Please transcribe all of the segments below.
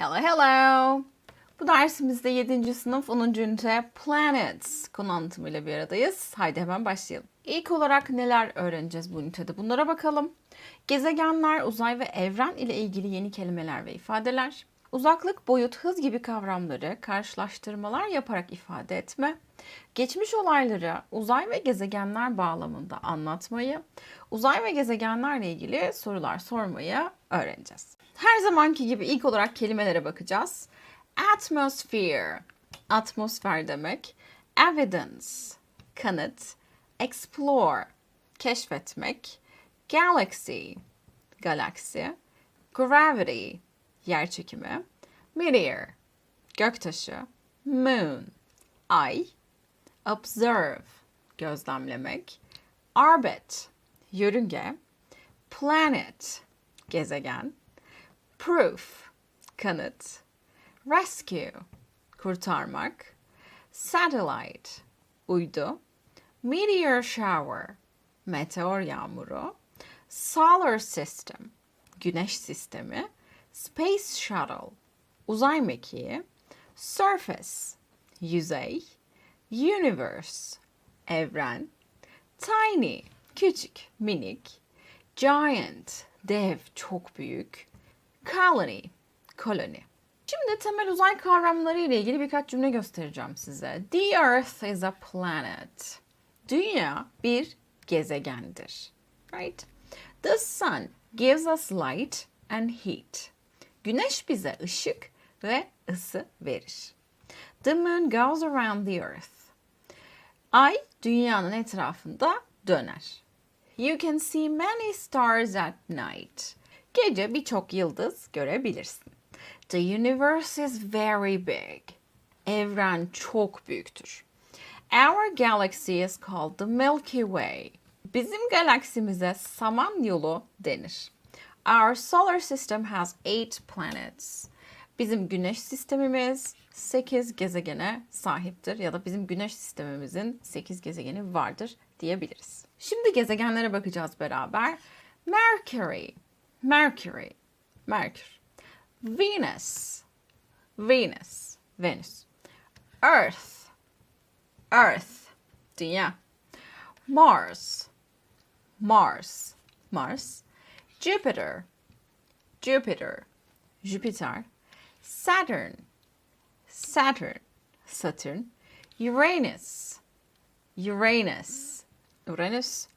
Hello hello. Bu dersimizde 7. sınıf 10. ünite Planets konu anlatımıyla bir aradayız. Haydi hemen başlayalım. İlk olarak neler öğreneceğiz bu ünitede bunlara bakalım. Gezegenler, uzay ve evren ile ilgili yeni kelimeler ve ifadeler. Uzaklık, boyut, hız gibi kavramları karşılaştırmalar yaparak ifade etme. Geçmiş olayları uzay ve gezegenler bağlamında anlatmayı, uzay ve gezegenlerle ilgili sorular sormayı öğreneceğiz. Her zamanki gibi ilk olarak kelimelere bakacağız. Atmosphere, atmosfer demek. Evidence, kanıt. Explore, keşfetmek. Galaxy, galaksi. Gravity, yer çekimi. Meteor, göktaşı. Moon, ay. Observe, gözlemlemek. Orbit, yörünge. Planet, gezegen. Proof, kanıt. Rescue, kurtarmak. Satellite, uydu. Meteor shower, meteor yağmuru. Solar system, güneş sistemi. Space shuttle, uzay mekiği. Surface, yüzey. Universe, evren. Tiny, küçük, minik. Giant, dev, çok büyük. Colony, koloni. Şimdi temel uzay kavramları ile ilgili birkaç cümle göstereceğim size. The Earth is a planet. Dünya bir gezegendir. Right? The sun gives us light and heat. Güneş bize ışık ve ısı verir. The moon goes around the earth. Ay dünyanın etrafında döner. You can see many stars at night. Gece birçok yıldız görebilirsin. The universe is very big. Evren çok büyüktür. Our galaxy is called the Milky Way. Bizim galaksimize saman yolu denir. Our solar system has eight planets. Bizim güneş sistemimiz 8 gezegene sahiptir ya da bizim güneş sistemimizin 8 gezegeni vardır diyebiliriz. Şimdi gezegenlere bakacağız beraber. Mercury, Mercury, Mercury. Venus, Venus, Venüs. Earth, Earth, Dünya. Mars, Mars, Mars. Jupiter, Jupiter, Jupiter. Saturn, Saturn, Saturn. Uranus, Uranus, Uranus.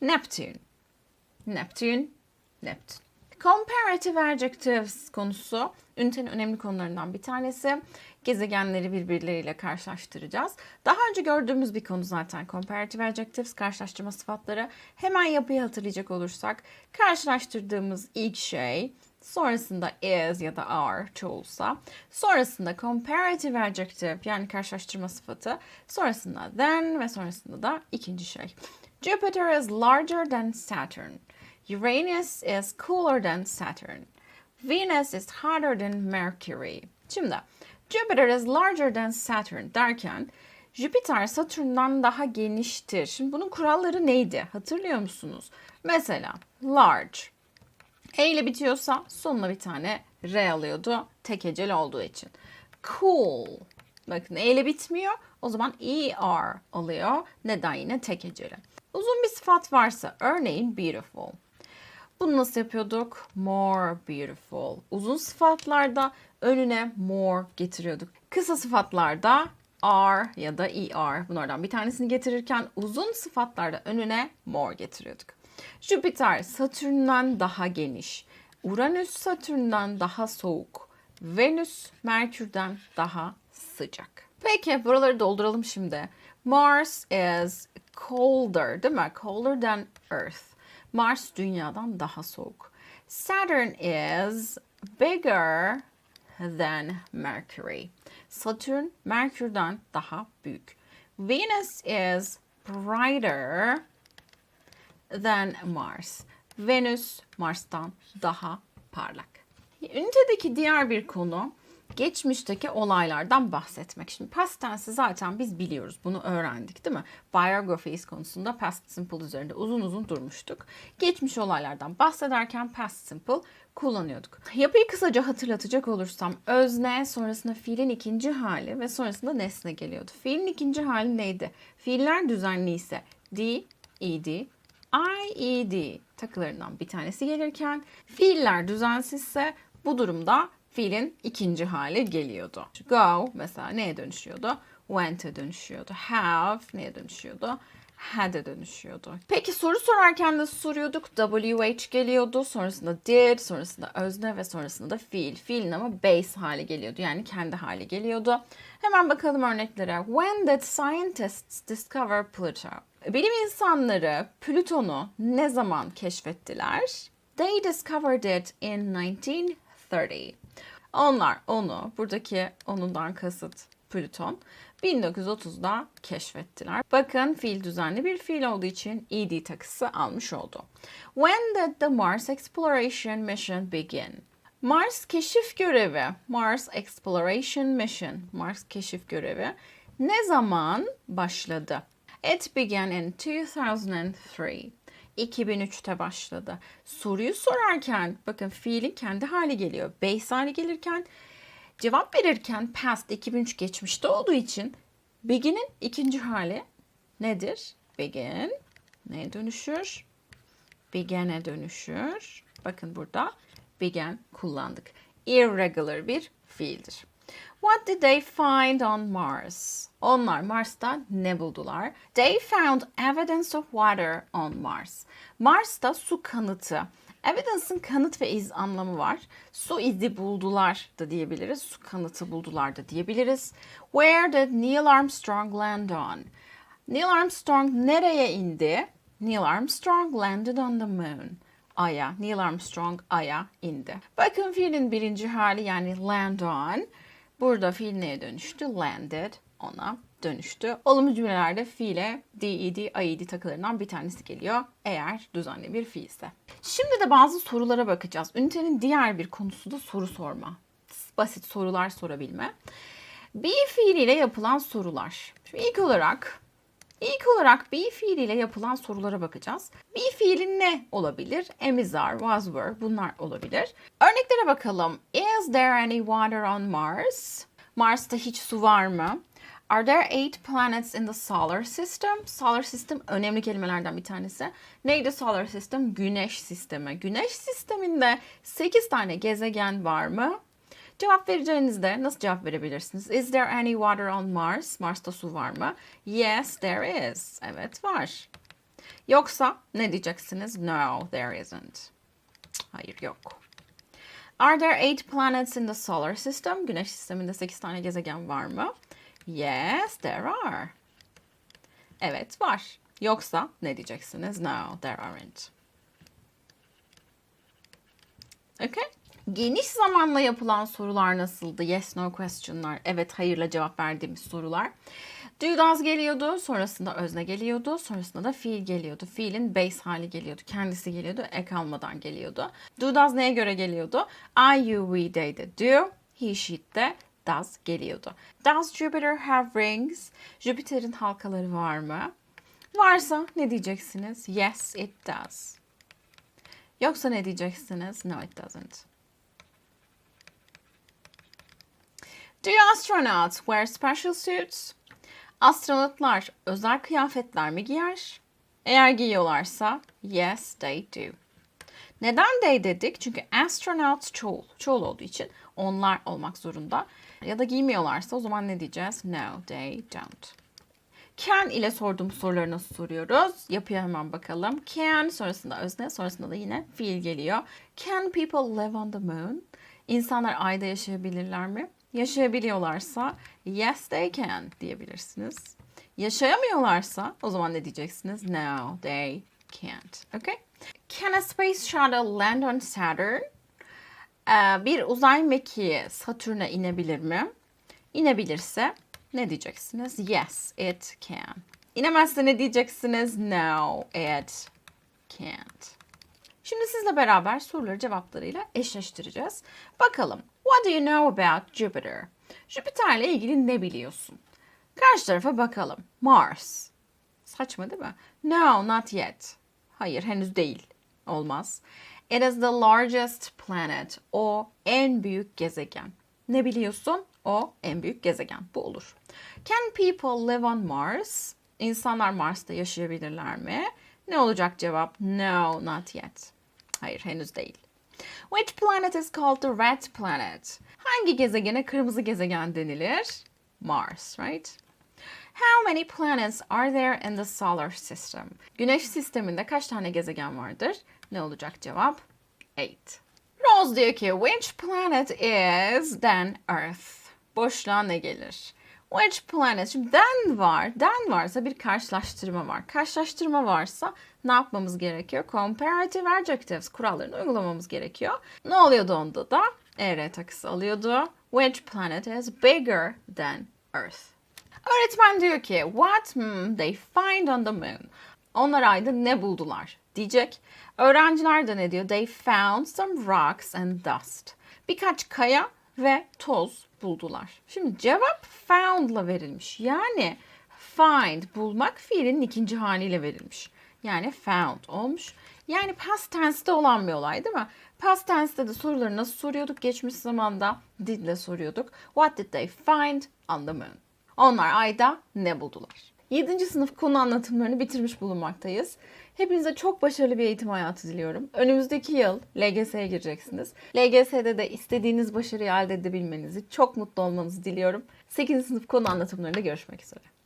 Neptune, Neptune, Neptune. Comparative adjectives konusu ünitenin önemli konularından bir tanesi. Gezegenleri birbirleriyle karşılaştıracağız. Daha önce gördüğümüz bir konu zaten comparative adjectives, karşılaştırma sıfatları. Hemen yapıyı hatırlayacak olursak karşılaştırdığımız ilk şey sonrasında is ya da are çoğulsa, sonrasında comparative adjective yani karşılaştırma sıfatı, sonrasında then ve sonrasında da ikinci şey. Jupiter is larger than Saturn. Uranus is cooler than Saturn. Venus is hotter than Mercury. Şimdi Jupiter is larger than Saturn derken Jüpiter Satürn'den daha geniştir. Şimdi bunun kuralları neydi? Hatırlıyor musunuz? Mesela large. E ile bitiyorsa sonuna bir tane R alıyordu. Tek heceli olduğu için. Cool. Bakın E ile bitmiyor. O zaman ER alıyor. Neden yine tek heceli? Uzun bir sıfat varsa örneğin beautiful. Bunu nasıl yapıyorduk? More beautiful. Uzun sıfatlarda önüne more getiriyorduk. Kısa sıfatlarda are ya da er bunlardan bir tanesini getirirken uzun sıfatlarda önüne more getiriyorduk. Jüpiter Satürn'den daha geniş. Uranüs Satürn'den daha soğuk. Venüs Merkür'den daha sıcak. Peki buraları dolduralım şimdi. Mars is colder değil mi? Colder than Earth. Mars dünyadan daha soğuk. Saturn is bigger than Mercury. Satürn Merkür'den daha büyük. Venus is brighter than Mars. Venüs Mars'tan daha parlak. Ünitedeki diğer bir konu geçmişteki olaylardan bahsetmek. Şimdi past tense'i zaten biz biliyoruz. Bunu öğrendik değil mi? Biographies konusunda past simple üzerinde uzun uzun durmuştuk. Geçmiş olaylardan bahsederken past simple kullanıyorduk. Yapıyı kısaca hatırlatacak olursam özne sonrasında fiilin ikinci hali ve sonrasında nesne geliyordu. Fiilin ikinci hali neydi? Fiiller düzenli ise d, ed, ied takılarından bir tanesi gelirken fiiller düzensizse bu durumda fiilin ikinci hali geliyordu. Go mesela neye dönüşüyordu? Went'e dönüşüyordu. Have neye dönüşüyordu? Had'e dönüşüyordu. Peki soru sorarken de soruyorduk. WH geliyordu. Sonrasında did, sonrasında özne ve sonrasında da fiil. Fiilin ama base hali geliyordu. Yani kendi hali geliyordu. Hemen bakalım örneklere. When did scientists discover Pluto? Bilim insanları Plüton'u ne zaman keşfettiler? They discovered it in 1930. Onlar onu, buradaki onundan kasıt Plüton, 1930'da keşfettiler. Bakın fiil düzenli bir fiil olduğu için ed takısı almış oldu. When did the Mars Exploration Mission begin? Mars keşif görevi, Mars Exploration Mission, Mars keşif görevi ne zaman başladı? It began in 2003. 2003'te başladı. Soruyu sorarken bakın fiilin kendi hali geliyor. Base hali gelirken cevap verirken past 2003 geçmişte olduğu için begin'in ikinci hali nedir? Begin neye dönüşür? Began'e dönüşür. Bakın burada began kullandık. Irregular bir fiildir. What did they find on Mars? Onlar Mars'ta ne buldular? They found evidence of water on Mars. Mars'ta su kanıtı. Evidence'ın kanıt ve iz anlamı var. Su izi buldular da diyebiliriz. Su kanıtı buldular da diyebiliriz. Where did Neil Armstrong land on? Neil Armstrong nereye indi? Neil Armstrong landed on the moon. Ay'a. Neil Armstrong Ay'a indi. Bakın fiilin birinci hali yani land on. Burada fiil neye dönüştü? Landed ona dönüştü. Olumlu cümlelerde fiile ded, ied takılarından bir tanesi geliyor eğer düzenli bir fiilse. Şimdi de bazı sorulara bakacağız. Ünitenin diğer bir konusu da soru sorma. Basit sorular sorabilme. Bir fiiliyle yapılan sorular. Şimdi ilk olarak İlk olarak be fiiliyle yapılan sorulara bakacağız. Be fiili ne olabilir? Am, is, are, was, were bunlar olabilir. Örneklere bakalım. Is there any water on Mars? Mars'ta hiç su var mı? Are there eight planets in the solar system? Solar system önemli kelimelerden bir tanesi. Neydi solar system? Güneş sistemi. Güneş sisteminde 8 tane gezegen var mı? Cevap vereceğinizde nasıl cevap verebilirsiniz? Is there any water on Mars? Mars'ta su var mı? Yes, there is. Evet var. Yoksa ne diyeceksiniz? No, there isn't. Hayır yok. Are there eight planets in the solar system? Güneş sisteminde 8 tane gezegen var mı? Yes, there are. Evet var. Yoksa ne diyeceksiniz? No, there aren't. Okay? Geniş zamanla yapılan sorular nasıldı? Yes, no question'lar. Evet, hayırla cevap verdiğimiz sorular. Do geliyordu, sonrasında özne geliyordu, sonrasında da fiil geliyordu. Fiilin base hali geliyordu, kendisi geliyordu, ek almadan geliyordu. Do neye göre geliyordu? I, you, we, they de do, he, she de does geliyordu. Does Jupiter have rings? Jüpiter'in halkaları var mı? Varsa ne diyeceksiniz? Yes, it does. Yoksa ne diyeceksiniz? No, it doesn't. Do astronauts wear special suits? Astronotlar özel kıyafetler mi giyer? Eğer giyiyorlarsa yes they do. Neden they dedik? Çünkü astronauts çoğul. Çoğul olduğu için onlar olmak zorunda. Ya da giymiyorlarsa o zaman ne diyeceğiz? No they don't. Can ile sorduğum soruları nasıl soruyoruz? Yapıya hemen bakalım. Can sonrasında özne sonrasında da yine fiil geliyor. Can people live on the moon? İnsanlar ayda yaşayabilirler mi? Yaşayabiliyorlarsa yes they can diyebilirsiniz. Yaşayamıyorlarsa o zaman ne diyeceksiniz? No, they can't. Okay? Can a space shuttle land on Saturn? Ee, bir uzay mekiği Satürn'e inebilir mi? İnebilirse ne diyeceksiniz? Yes, it can. İnemezse ne diyeceksiniz? No, it can't. Şimdi sizle beraber soruları cevaplarıyla eşleştireceğiz. Bakalım. What do you know about Jupiter? Jüpiter'le ilgili ne biliyorsun? Karşı tarafa bakalım. Mars. Saçma değil mi? No, not yet. Hayır, henüz değil. Olmaz. It is the largest planet. O en büyük gezegen. Ne biliyorsun? O en büyük gezegen. Bu olur. Can people live on Mars? İnsanlar Mars'ta yaşayabilirler mi? Ne olacak cevap? No, not yet. Hayır, henüz değil. Which planet is called the red planet? Hangi gezegene kırmızı gezegen denilir? Mars, right? How many planets are there in the solar system? Güneş sisteminde kaç tane gezegen vardır? Ne olacak cevap? 8. Rose diyor ki which planet is then Earth? Boşluğa ne gelir? Which planet? Şimdi then var. Then varsa bir karşılaştırma var. Karşılaştırma varsa ne yapmamız gerekiyor? Comparative adjectives kurallarını uygulamamız gerekiyor. Ne oluyordu onda da? ER takısı alıyordu. Which planet is bigger than Earth? Öğretmen diyor ki what they find on the moon. Onlar ayda ne buldular diyecek. Öğrenciler de ne diyor? They found some rocks and dust. Birkaç kaya ve toz buldular. Şimdi cevap found'la verilmiş. Yani find bulmak fiilinin ikinci haliyle verilmiş. Yani found olmuş. Yani past tense'te olan bir olay değil mi? Past tense'te de soruları nasıl soruyorduk? Geçmiş zamanda did'le soruyorduk. What did they find on the moon? Onlar ayda ne buldular? 7. sınıf konu anlatımlarını bitirmiş bulunmaktayız. Hepinize çok başarılı bir eğitim hayatı diliyorum. Önümüzdeki yıl LGS'ye gireceksiniz. LGS'de de istediğiniz başarıyı elde edebilmenizi, çok mutlu olmanızı diliyorum. 8. sınıf konu anlatımlarında görüşmek üzere.